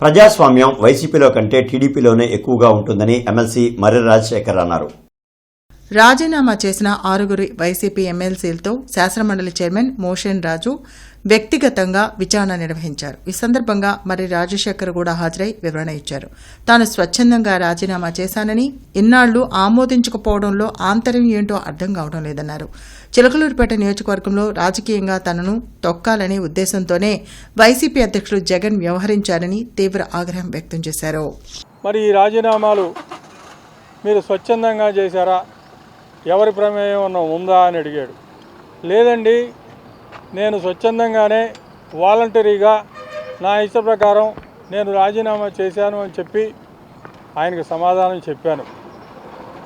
ప్రజాస్వామ్యం వైసీపీలో కంటే టీడీపీలోనే ఎక్కువగా ఉంటుందని ఎమ్మెల్సీ మర్రి రాజశేఖర్ అన్నారు. రాజీనామా చేసిన ఆరుగురి వైసీపీ ఎమ్మెల్సీలతో శాసనమండలి చైర్మన్ మోషన్ రాజు వ్యక్తిగతంగా విచారణ నిర్వహించారు. ఈ సందర్భంగా మరి రాజశేఖర్ కూడా హాజరై వివరణ ఇచ్చారు. తాను స్వచ్ఛందంగా రాజీనామా చేశానని ఇన్నాళ్ళు ఆమోదించకపోవడంలో ఆంతర్యం ఏంటో అర్థం కావడం లేదన్నారు. చిలకలూరుపేట నియోజకవర్గంలో రాజకీయంగా తనను తొక్కాలనే ఉద్దేశంతోనే వైసీపీ అధ్యక్షుడు జగన్ వ్యవహరించారని తీవ్ర ఆగ్రహం వ్యక్తం చేశారు. మరి రాజీనామాలు మీరు స్వచ్ఛందంగా చేశారా? ఎవరి ప్రమేయం ఉన్న ఉందా అని అడిగాడు. లేదండి నేను స్వచ్ఛందంగానే వాలంటరీగా నా ఇష్ట ప్రకారం నేను రాజీనామా చేశాను అని చెప్పి ఆయనకు సమాధానం చెప్పాను.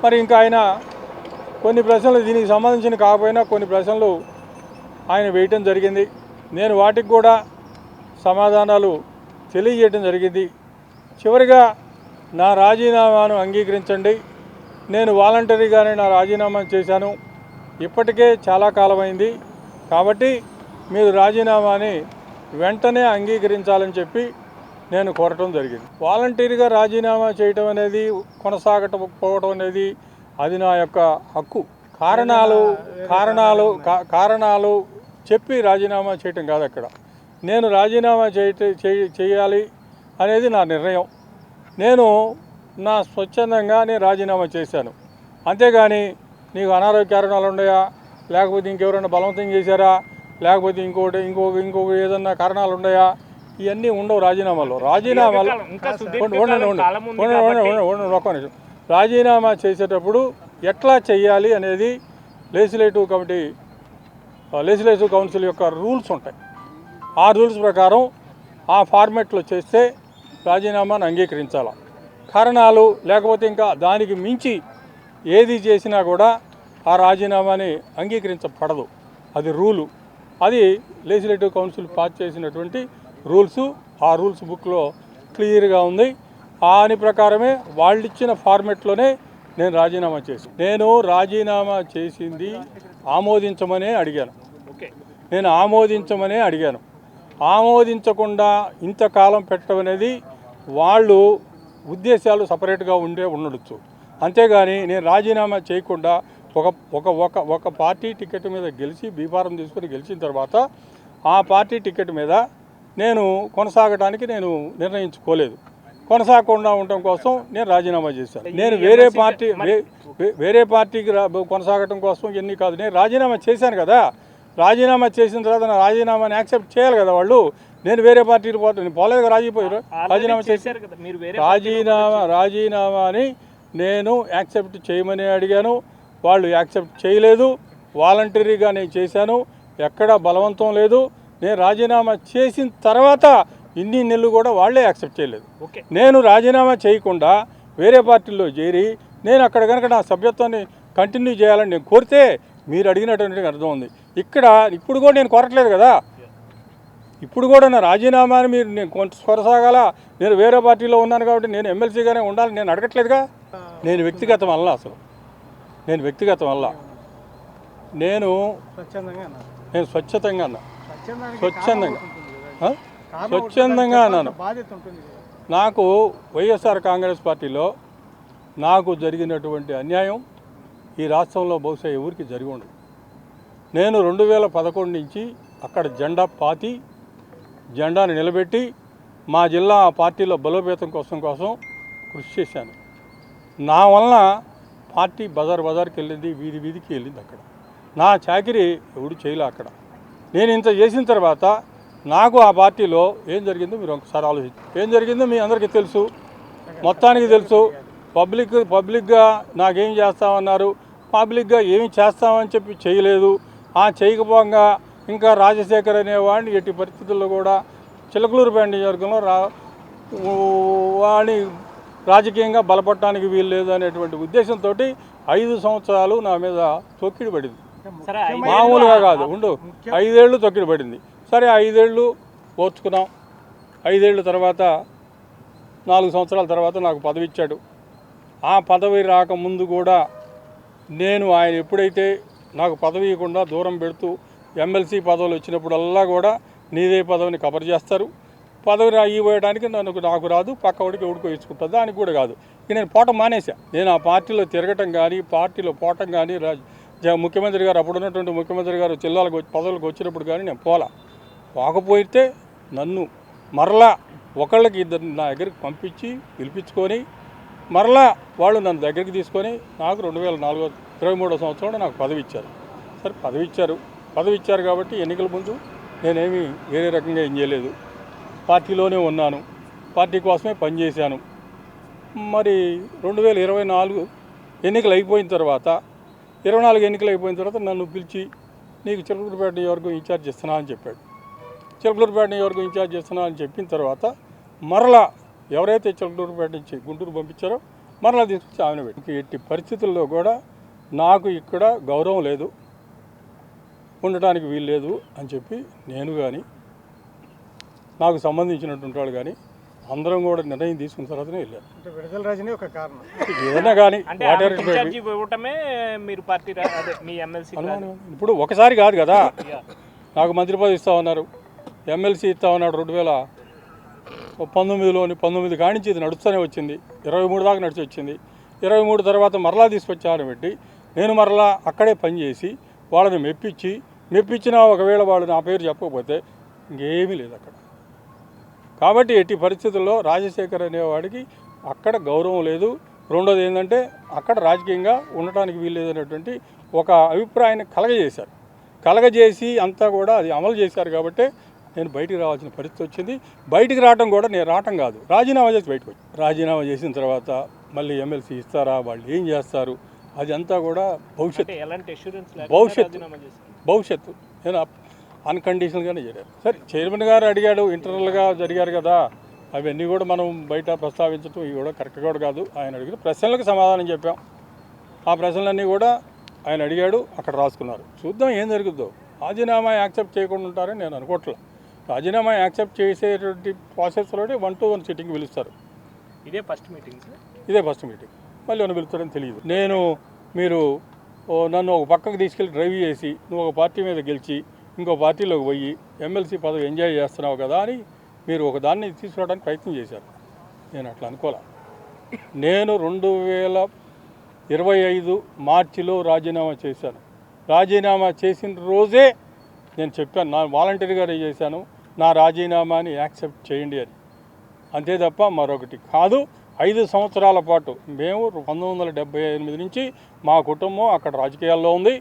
మరి ఇంకా ఆయన కొన్ని ప్రశ్నలు దీనికి సంబంధించిన కాకపోయినా కొన్ని ప్రశ్నలు ఆయన వేయటం జరిగింది. నేను వాటికి కూడా సమాధానాలు తెలియజేయడం జరిగింది. చివరిగా నా రాజీనామాను అంగీకరించండి. నేను వాలంటరీగానే నా రాజీనామా చేశాను. ఇప్పటికే చాలా కాలమైంది. కాబట్టి మీరు రాజీనామాని వెంటనే అంగీకరించాలని చెప్పి నేను కోరటం జరిగింది. వాలంటీర్గా రాజీనామా చేయటం అనేది కొనసాగకపోవడం అనేది అది నా యొక్క హక్కు. కారణాలు కారణాలు కా- కారణాలు చెప్పి రాజీనామా చేయటం కాదు అక్కడ. నేను రాజీనామా చేయ- చేయాలి అనేది నా నిర్ణయం. నేను నా స్వచ్ఛందంగా నేను రాజీనామా చేశాను. అంతేగాని నీకు అనారోగ్య కారణాలు ఉన్నాయా? లేకపోతే ఇంకెవరైనా బలవంతం చేశారా? లేకపోతే ఇంకోటి ఇంకొక ఇంకొక ఏదన్నా కారణాలు ఉన్నాయా? ఇవన్నీ ఉండవు రాజీనామాలో. రాజీనామాలు ఉండండి, ఉండండి, ఒక్క నిమిషం. రాజీనామా చేసేటప్పుడు ఎట్లా చేయాలి అనేది లెజిస్లేటివ్ కమిటీ లెజిస్లేటివ్ కౌన్సిల్ యొక్క రూల్స్ ఉంటాయి. ఆ రూల్స్ ప్రకారం ఆ ఫార్మెట్లో చేస్తే రాజీనామాను అంగీకరించాలి? కారణాలు లేకపోతే ఇంకా దానికి మించి ఏది చేసినా కూడా ఆ రాజీనామాని అంగీకరించబడదు. అది రూలు. అది లెజిస్లేటివ్ కౌన్సిల్ పాస్ చేసినటువంటి రూల్స్. ఆ రూల్స్ బుక్లో క్లియర్గా ఉంది. దాని ప్రకారమే వాళ్ళు ఇచ్చిన ఫార్మెట్లోనే నేను రాజీనామా చేసి నేను రాజీనామా చేసింది ఆమోదించమనే అడిగాను. ఓకే. నేను ఆమోదించమనే అడిగాను. ఆమోదించకుండా ఇంతకాలం పెట్టడం అనేది వాళ్ళు ఉద్దేశాలు సపరేట్గా ఉండే ఉండొచ్చు. అంతేగాని నేను రాజీనామా చేయకుండా ఒక ఒక ఒక ఒక పార్టీ టికెట్ మీద గెలిచి బీఫారం తీసుకొని గెలిచిన తర్వాత ఆ పార్టీ టికెట్ మీద నేను కొనసాగడానికి నేను నిర్ణయించుకోలేదు. కొనసాగకుండా ఉండటం కోసం నేను రాజీనామా చేశాను. నేను వేరే పార్టీ వేరే పార్టీకి కొనసాగటం కోసం ఎన్ని కాదు. నేను రాజీనామా చేశాను కదా. రాజీనామా చేసిన తర్వాత నా రాజీనామాని యాక్సెప్ట్ చేయాలి కదా వాళ్ళు. నేను వేరే పార్టీకి పోతాను నేను పోలేదు రాజీపోయారు రాజీనామా చేశారు కదా మీరు రాజీనామా రాజీనామాని నేను యాక్సెప్ట్ చేయమని అడిగాను. వాళ్ళు యాక్సెప్ట్ చేయలేదు. వాలంటరీగా నేను చేశాను. ఎక్కడ బలవంతం లేదు. నేను రాజీనామా చేసిన తర్వాత ఇన్ని నెలలు కూడా వాళ్ళే యాక్సెప్ట్ చేయలేదు. నేను రాజీనామా చేయకుండా వేరే పార్టీలో చేరి నేను అక్కడ కనుక నా సభ్యత్వాన్ని కంటిన్యూ చేయాలని నేను కోరితే మీరు అడిగినటువంటి అర్థం ఉంది. ఇక్కడ ఇప్పుడు కూడా నేను కోరట్లేదు కదా. ఇప్పుడు కూడా నా రాజీనామాని మీరు నేను కొంత కొనసాగాల నేను వేరే పార్టీలో ఉన్నాను కాబట్టి నేను ఎమ్మెల్సీగానే ఉండాలి నేను అడగట్లేదుగా? నేను వ్యక్తిగతం వల్ల అసలు. నేను వ్యక్తిగతం వల్ల. నేను నేను స్వచ్ఛతంగా అన్నా. స్వచ్ఛందంగా? స్వచ్ఛందంగా అన్నాను. నాకు వైఎస్ఆర్ కాంగ్రెస్ పార్టీలో నాకు జరిగినటువంటి అన్యాయం ఈ రాష్ట్రంలో బహుశా ఎవరికి జరిగి ఉండదు. నేను రెండు వేల పదకొండు నుంచి అక్కడ జెండా పాతి జెండాను నిలబెట్టి మా జిల్లా ఆ పార్టీలో బలోపేతం కోసం కోసం కృషి చేశాను. నా వలన పార్టీ బజార్ బజార్కి వెళ్ళింది వీధి వీధికి వెళ్ళింది అక్కడ. నా చాకిరి ఎవడు చేయలే అక్కడ. నేను ఇంత చేసిన తర్వాత నాకు ఆ పార్టీలో ఏం జరిగిందో మీరు ఒకసారి ఆలోచించు ఏం జరిగిందో మీ అందరికీ తెలుసు మొత్తానికి తెలుసు. పబ్లిక్ పబ్లిక్గా నాకేం చేస్తామన్నారు? పబ్లిక్గా ఏమి చేస్తామని చెప్పి చేయలేదు. ఆ చేయకపోగా ఇంకా రాజశేఖర్ అనేవాడిని ఎట్టి పరిస్థితుల్లో కూడా చిలకలూరుపేట నియోజకవర్గంలో రా వాడిని రాజకీయంగా బలపడటానికి వీలు లేదు అనేటువంటి ఉద్దేశంతో ఐదు సంవత్సరాలు నా మీద తొక్కిడి పడింది. మామూలుగా కాదు ఉండు. ఐదేళ్ళు తొక్కిడి పడింది. సరే ఐదేళ్ళు ఓర్చుకున్నాం. ఐదేళ్ళు తర్వాత నాలుగు సంవత్సరాల తర్వాత నాకు పదవి ఇచ్చాడు ఆ పదవి రాకముందు కూడా నేను ఆయన ఎప్పుడైతే నాకు పదవి ఇవ్వకుండా దూరం పెడుతూ ఎమ్మెల్సీ పదవులు వచ్చినప్పుడల్లా కూడా నీదే పదవిని కవర్ చేస్తారు. పదవి ఇవ్వడానికి నన్ను నాకు రాదు పక్క వాడికి ఎవడికో ఇచ్చుకుంటుంది. దానికి కూడా కాదు. ఇక నేను పోటం మానేశా. నేను ఆ పార్టీలో తిరగటం కానీ పార్టీలో పోవటం కానీ ముఖ్యమంత్రి గారు అప్పుడు ఉన్నటువంటి ముఖ్యమంత్రి గారు జిల్లాలకు పదవులకు వచ్చినప్పుడు కానీ నేను పోలా. పోకపోతే నన్ను మరలా ఒకళ్ళకి ఇద్దరు నా దగ్గరికి పంపించి పిలిపించుకొని మరలా వాళ్ళు నన్ను దగ్గరికి తీసుకొని నాకు రెండు వేల నాలుగో ఇరవై మూడో సంవత్సరంలో నాకు పదవి ఇచ్చారు. సరే పదవి ఇచ్చారు. పదవి ఇచ్చారు కాబట్టి ఎన్నికల ముందు నేనేమి వేరే రకంగా ఏం చేయలేదు. పార్టీలోనే ఉన్నాను. పార్టీ కోసమే పనిచేశాను మరి రెండు వేల ఇరవై నాలుగు ఎన్నికలు అయిపోయిన తర్వాత ఇరవై నాలుగు ఎన్నికలు అయిపోయిన తర్వాత నన్ను పిలిచి నీకు చిలకలూరుపేట నియోజకవర్గం ఇన్ఛార్జ్ ఇస్తున్నా అని చెప్పాడు. చిలకలూరుపేట నియోజకవర్గం ఇన్ఛార్జ్ ఇస్తున్నా అని చెప్పిన తర్వాత మరలా ఎవరైతే చిలకలూరుపేట నుంచి గుంటూరు పంపించారో మరలా తీసుకొచ్చి ఆమెను పెట్టి. ఎట్టి పరిస్థితుల్లో కూడా నాకు ఇక్కడ గౌరవం లేదు. ఉండటానికి వీలు లేదు అని చెప్పి నేను కానీ నాకు సంబంధించినటువంటి వాళ్ళు కానీ అందరం కూడా నిర్ణయం తీసుకున్న తర్వాతనే వెళ్ళారు. అంటే విడుదల రజనీ ఒక కారణం. ఏదైనా కానీ మీరు పార్టీ ఇప్పుడు ఒకసారి కాదు కదా. నాకు మంత్రి పదవి ఇస్తా ఉన్నారు. ఎమ్మెల్సీ ఇస్తా ఉన్నాడు రెండు వేల పంతొమ్మిదిలోని పంతొమ్మిది కానించి ఇది నడుస్తూనే వచ్చింది. ఇరవై మూడు దాకా నడిచి వచ్చింది. ఇరవై మూడు తర్వాత మరలా తీసుకొచ్చారని పెట్టి నేను మరలా అక్కడే పనిచేసి వాళ్ళని మెప్పించి మెప్పించినా ఒకవేళ వాళ్ళు నా పేరు చెప్పకపోతే ఇంకేమీ లేదు అక్కడ. కాబట్టి ఎట్టి పరిస్థితుల్లో రాజశేఖర్ అనేవాడికి అక్కడ గౌరవం లేదు. రెండోది ఏంటంటే అక్కడ రాజకీయంగా ఉండటానికి వీల్లేదనేటువంటి ఒక అభిప్రాయాన్ని కలగజేశారు. కలగజేసి అంతా కూడా అది అమలు చేశారు కాబట్టి నేను బయటికి రావాల్సిన పరిస్థితి వచ్చింది. బయటికి రావడం కూడా నేను రావటం కాదు. రాజీనామా చేసి బయటకు వచ్చి. రాజీనామా చేసిన తర్వాత మళ్ళీ ఎమ్మెల్సీ ఇస్తారా? వాళ్ళు ఏం చేస్తారు? అది అంతా కూడా భవిష్యత్తు భవిష్యత్తు. భవిష్యత్తు నేను అన్కండిషనల్గానే చేరాను. సరే చైర్మన్ గారు అడిగాడు ఇంటర్నల్గా జరిగారు కదా. అవన్నీ కూడా మనం బయట ప్రస్తావించడం ఇవి కూడా కరెక్ట్ కూడా కాదు. ఆయన అడిగిన ప్రశ్నలకు సమాధానం చెప్పాం. ఆ ప్రశ్నలన్నీ కూడా ఆయన అడిగాడు అక్కడ రాసుకున్నారు. చూద్దాం ఏం జరుగుద్దో. రాజీనామా యాక్సెప్ట్ చేయకుండా ఉంటారని నేను అనుకోవట్లే. రాజీనామా యాక్సెప్ట్ చేసేటువంటి ప్రాసెస్లోనే వన్ టు వన్ సిట్టింగ్ పిలుస్తారు. ఇదే ఫస్ట్ మీటింగ్ ఇదే ఫస్ట్ మీటింగ్. మళ్ళీ ఏమైనా పిలుస్తారని తెలియదు. నేను మీరు నన్ను ఒక పక్కకు తీసుకెళ్ళి డ్రైవ్ చేసి నువ్వు ఒక పార్టీ మీద గెలిచి ఇంకో పార్టీలోకి పోయి ఎమ్మెల్సీ పదవి ఎంజాయ్ చేస్తున్నావు కదా అని మీరు ఒక దాన్ని తీసుకురావడానికి ప్రయత్నం చేశారు. నేను అట్లా అనుకోలే. నేను రెండు వేల ఇరవై ఐదు మార్చిలో రాజీనామా చేశాను. రాజీనామా చేసిన రోజే నేను చెప్పాను నా వాలంటీర్గా చేశాను నా రాజీనామాని యాక్సెప్ట్ చేయండి అని. అంతే తప్ప మరొకటి కాదు ఐదు సంవత్సరాల పాటు మేము పంతొమ్మిది వందల డెబ్బై ఎనిమిది నుంచి మా కుటుంబం అక్కడ రాజకీయాల్లో ఉంది.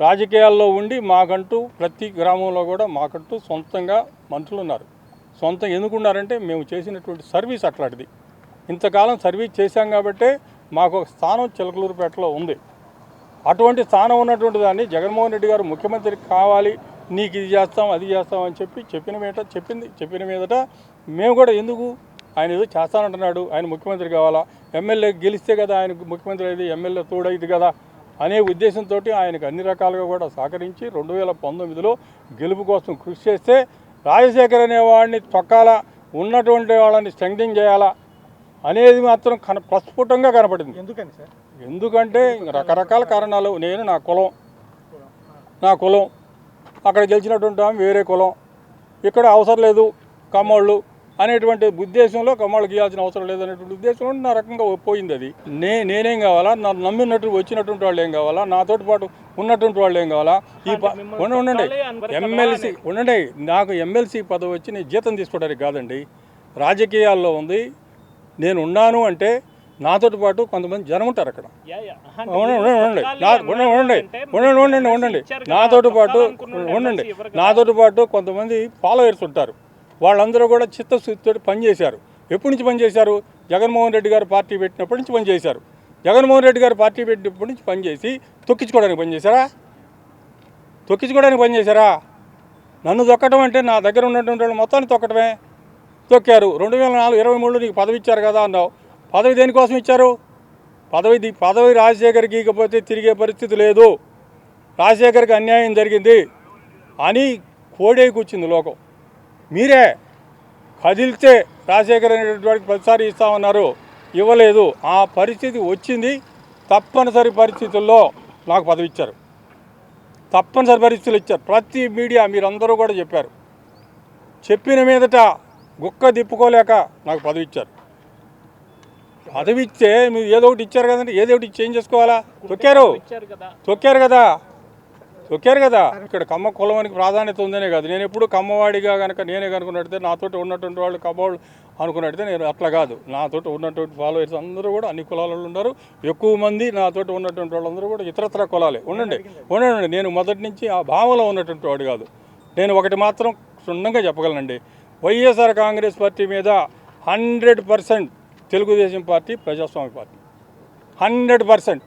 రాజకీయాల్లో ఉండి మాకంటూ ప్రతి గ్రామంలో కూడా మాకంటూ సొంతంగా మనుషులు ఉన్నారు. సొంతం ఎందుకు ఉన్నారంటే మేము చేసినటువంటి సర్వీస్ అట్లాంటిది. ఇంతకాలం సర్వీస్ చేశాం కాబట్టే మాకు ఒక స్థానం చిలకలూరుపేటలో ఉంది. అటువంటి స్థానం ఉన్నటువంటి దాన్ని జగన్మోహన్ రెడ్డి గారు ముఖ్యమంత్రి కావాలి నీకు ఇది చేస్తాం అది చేస్తాం అని చెప్పి చెప్పిన మీద చెప్పింది. చెప్పిన మీదట మేము కూడా ఎందుకు? ఆయన ఏదో చేస్తానంటున్నాడు ఆయన ముఖ్యమంత్రి కావాలా? ఎమ్మెల్యే గెలిస్తే కదా ఆయన ముఖ్యమంత్రి అయింది ఎమ్మెల్యే తోడైంది కదా అనే ఉద్దేశంతో ఆయనకు అన్ని రకాలుగా కూడా సహకరించి రెండు వేల పంతొమ్మిదిలో గెలుపు కోసం కృషి చేస్తే రాజశేఖర్ అనేవాడిని తొక్కాలా ఉన్నటువంటి వాళ్ళని స్ట్రెంగ్థింగ్ చేయాలా అనేది మాత్రం కన ప్రస్ఫుటంగా కనపడింది. ఎందుకని సార్? ఎందుకంటే రకరకాల కారణాలు. నేను నా కులం. నా కులం. అక్కడ గెలిచినటువంటి ఆమె వేరే కులం. ఇక్కడ అవసరం లేదు కమ్మోళ్ళు అనేటువంటి ఉద్దేశంలో కమ్మోళ్ళు గీయాల్సిన అవసరం లేదు అనేటువంటి ఉద్దేశంలో నా రకంగా పోయింది అది. నే నేనేం కావాలా? నన్ను నమ్మినట్టు వచ్చినటువంటి వాళ్ళు ఏం కావాలా? నాతోటి పాటు ఉన్నటువంటి వాళ్ళు ఏం కావాలా? ఈ ఉండండి. ఎమ్మెల్సీ ఉండండి. నాకు ఎమ్మెల్సీ పదవి వచ్చి నేను జీతం తీసుకోవడానికి కాదండి. రాజకీయాల్లో ఉంది. నేను ఉన్నాను అంటే నాతోటి పాటు కొంతమంది జనం ఉంటారు అక్కడ. ఉండండి, ఉండండి, ఉండండి. ఉండండి, ఉండండి. నాతోటి పాటు ఉండండి. నాతోటి పాటు కొంతమంది ఫాలోయర్స్ ఉంటారు. వాళ్ళందరూ కూడా చిత్తశుద్ధితో పనిచేశారు. ఎప్పటి నుంచి పనిచేశారు? జగన్మోహన్ రెడ్డి గారు పార్టీ పెట్టినప్పటి నుంచి పనిచేశారు. జగన్మోహన్ రెడ్డి గారు పార్టీ పెట్టినప్పటి నుంచి పనిచేసి తొక్కించుకోవడానికి పనిచేశారా? తొక్కించుకోవడానికి పనిచేశారా? నన్ను తొక్కడం అంటే నా దగ్గర ఉన్నటువంటి వాళ్ళు మొత్తాన్ని తొక్కటమే. తొక్కారు. రెండు వేల నాలుగు ఇరవై మూడులో నీకు పదవి ఇచ్చారు కదా అన్నావు. పదవి దేనికోసం ఇచ్చారు? పదవి పదవి రాజశేఖర్కి ఇకపోతే తిరిగే పరిస్థితి లేదు. రాజశేఖర్కి అన్యాయం జరిగింది అని కోడే వచ్చింది లోకం. మీరే కదిలితే రాజశేఖర్ అనేటువంటి ప్రతిసారి ఇస్తామన్నారు ఇవ్వలేదు. ఆ పరిస్థితి వచ్చింది. తప్పనిసరి పరిస్థితుల్లో నాకు పదవి ఇచ్చారు. తప్పనిసరి పరిస్థితులు ఇచ్చారు. ప్రతి మీడియా మీరందరూ కూడా చెప్పారు. చెప్పిన మీదట గుక్క తిప్పుకోలేక నాకు పదవి ఇచ్చారు. పదవి ఇస్తే మీరు ఏదో ఒకటి ఇచ్చారు కదండి ఏదో ఒకటి చేంజ్ చేసుకోవాలా? తొక్కారు. తొక్కారు కదా. తొక్కారు కదా. ఇక్కడ కమ్మ కులమానికి ప్రాధాన్యత ఉందనే కాదు. నేను ఎప్పుడు కమ్మవాడిగా కనుక నేనే కనుకున్నట్టే నాతోటి ఉన్నటువంటి వాళ్ళు కమ్మవాళ్ళు అనుకున్నట్టే నేను అట్లా కాదు. నాతోటి ఉన్నటువంటి ఫాలోవర్స్ అందరూ కూడా అన్ని కులాలలో ఉన్నారు. ఎక్కువ మంది నాతోటి ఉన్నటువంటి వాళ్ళందరూ కూడా ఇతరత్ర కులాలే. ఉండండి. ఉండండి. నేను మొదటి నుంచి ఆ భావంలో ఉన్నటువంటి వాడు కాదు. నేను ఒకటి మాత్రం క్షుణ్ణంగా చెప్పగలనండి. వైఎస్ఆర్ కాంగ్రెస్ పార్టీ మీద హండ్రెడ్ పర్సెంట్ తెలుగుదేశం పార్టీ ప్రజాస్వామ్య పార్టీ. Hundred percent.